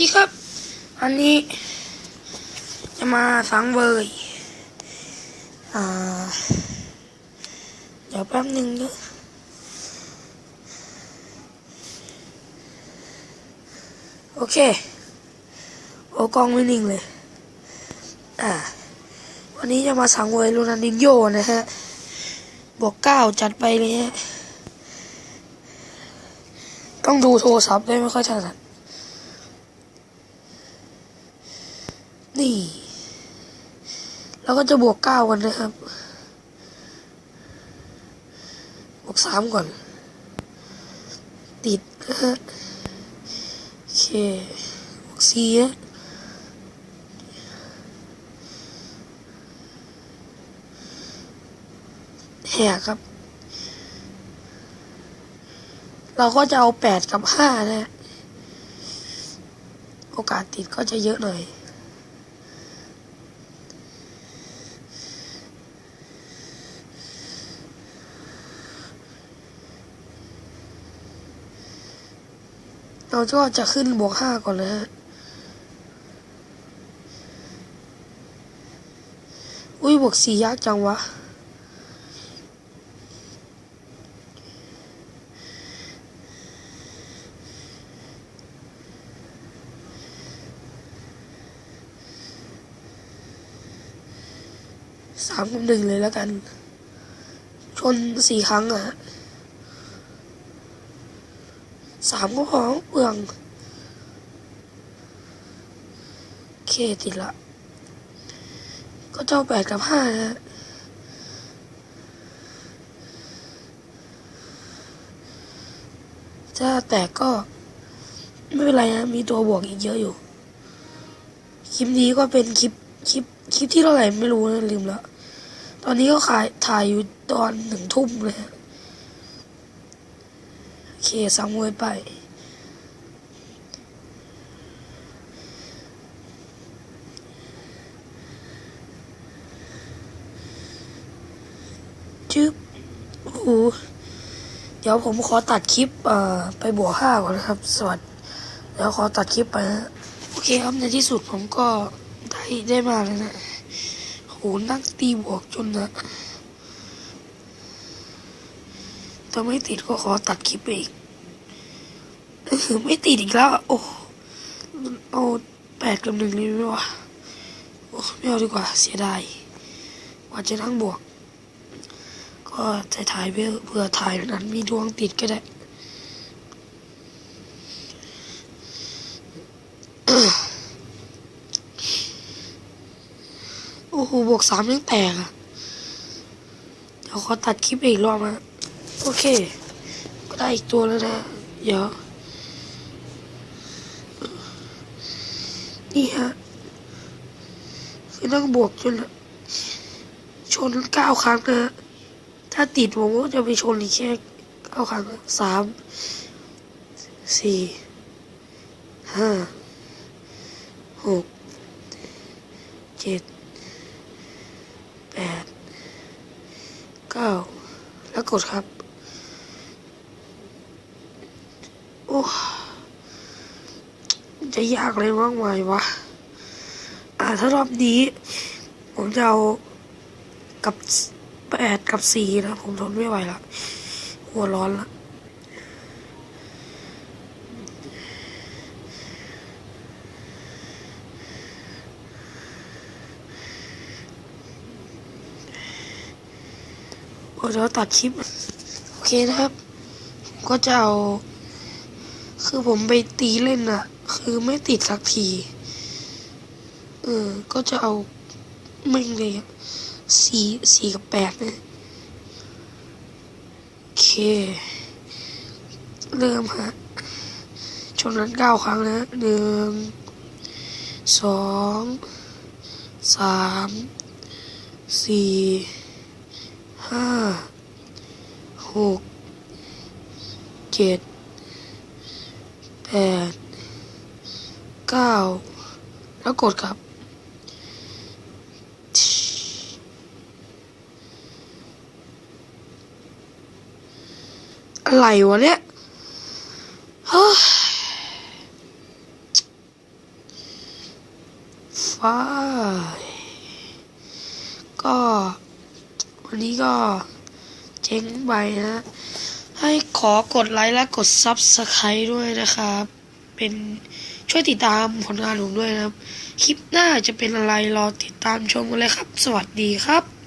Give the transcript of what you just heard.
ดีครับ อันนี้จะมาสังเวยอ่าเดี๋ยวแป๊บหนึ่งนะโอเค โอ้กล้องไม่นิ่งเลย อ่า วันนี้จะมาสังเวยลูนันดินโยนะฮะ บวกเก้าจัดไปเลยฮะ ต้องดูโทรศัพท์ด้วยไม่ค่อยถนัด นี่ แล้วก็จะบวกเก้ากันนะครับ บวกสามก่อน ติดนะฮะโอเค บวกสี่นะแหกครับ เราก็จะเอาแปดกับห้านะฮะโอกาสติดก็จะเยอะหน่อย เราก็จะขึ้นบวกห้าก่อนเลยฮะอุ้ยบวกสี่ยากจังวะ สามกับหนึ่งเลยแล้วกัน ชนสี่ครั้งอะฮะ สามก็พองเปลืองเคติดละ ก็เจ้าแปดกับห้านะถ้าแตกก็ ไม่เป็นไรนะ มีตัวบวกอีกเยอะอยู่ คลิปนี้ก็เป็นคลิป คลิป คลิปที่เท่าไหร่ไม่รู้นะลืมล้วตอนนี้ก็ขายถ่ายอยู่ตอนหนึ่งทุ่มเลย เคสังเวยไปจึ๊บโอ้โหเดี๋ยวผมขอตัดคลิปไปบวกห้าก่อนนะครับ สวัสดีเดี๋ยวขอตัดคลิปไปนะโอเคครับในที่สุดผมก็ได้ได้มาแล้วนะโหนั่งตีบวกจนนะ ถ้าไม่ติดก็ขอตัดคลิปอีกเออไม่ติดอีกแล้ว โอ้เอาแปดกับหนึ่งเลยไหมวะโอ้ไม่เอาดีกว่าเสียดายว่าจะนั่งบวก ก็จะถ่ายเพื่อเพื่อถ่ายนั้นมีดวงติดก็ได้โอ้โหบวกสามยังแตกอะเดี๋ยวขอตัดคลิปอีกรอบนะ โอเค ก็ได้อีกตัวแล้วนะ เดี๋ยว นี่ฮะ คือนั่งบวกจนชนเก้าครั้งนะฮะถ้าติดผมก็จะไปชนอีกแค่เก้าครั้งสาม สี่ ห้า หก เจ็ด แปด เก้า แล้วกดครับ โอ้จะยากเลยว่างไงวะ อ่าถ้ารอบนี้ ผมจะเอากับแปดกับสี่นะ ผมทนไม่ไหวละหัวร้อนละเดี๋ยวตัดคลิป โอเคนะครับ ก็จะเอา คือผมไปตีเล่นอะคือไม่ติดสักที เออ ก็จะเอาไม่งเลยสี่สี่กับแปดเนี่ยโอเค เริ่มฮะชนนั้นเก้าครั้งนะหนึ่งสองสามสี่ห้าหกเจ็ด แปดเก้าแล้วกดครับ อะไรวะเนี่ยเฮ้ยฟ้าก็ วันนี้ก็เจ๊งไปนะ ให้ขอกดไลค์และกด Subscribe ด้วยนะครับ เป็นช่วยติดตามผลงานผมด้วยนะครับ คลิปหน้าจะเป็นอะไรรอติดตามชมกันเลยครับ สวัสดีครับ